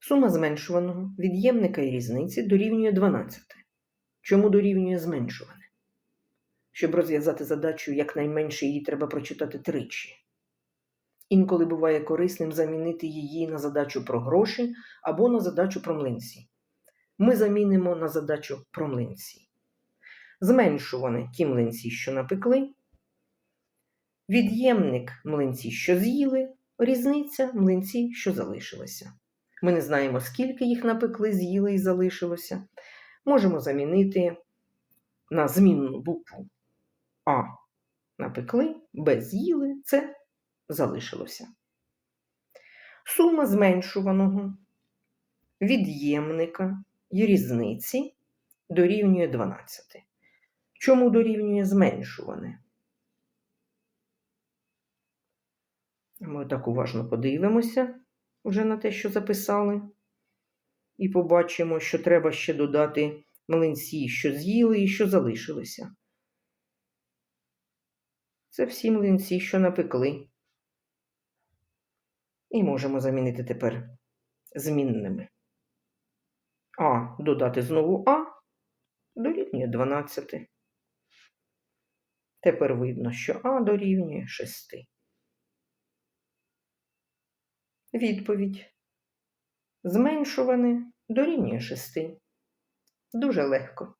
Сума зменшуваного від'ємника і різниці дорівнює 12. Чому дорівнює зменшуване? Щоб розв'язати задачу якнайменше її треба прочитати тричі. Інколи буває корисним замінити її на задачу про гроші або на задачу про млинці. Ми замінимо на задачу про млинці. Зменшуване ті млинці, що напекли. Від'ємник млинці, що з'їли, різниця млинці, що залишилися. Ми не знаємо, скільки їх напекли, з'їли і залишилося. Можемо замінити на змінну букву А. Напекли, Б з'їли, С залишилося. Сума зменшуваного від'ємника і різниці дорівнює 12. Чому дорівнює зменшуване? Ми так уважно подивимося вже на те, що записали, і побачимо, що треба ще додати млинці, що з'їли і що залишилися. Це всі млинці, що напекли. І можемо замінити тепер змінними. А додати знову А дорівнює 12. Тепер видно, що А дорівнює 6. Відповідь. Зменшуване дорівнює 6. Дуже легко.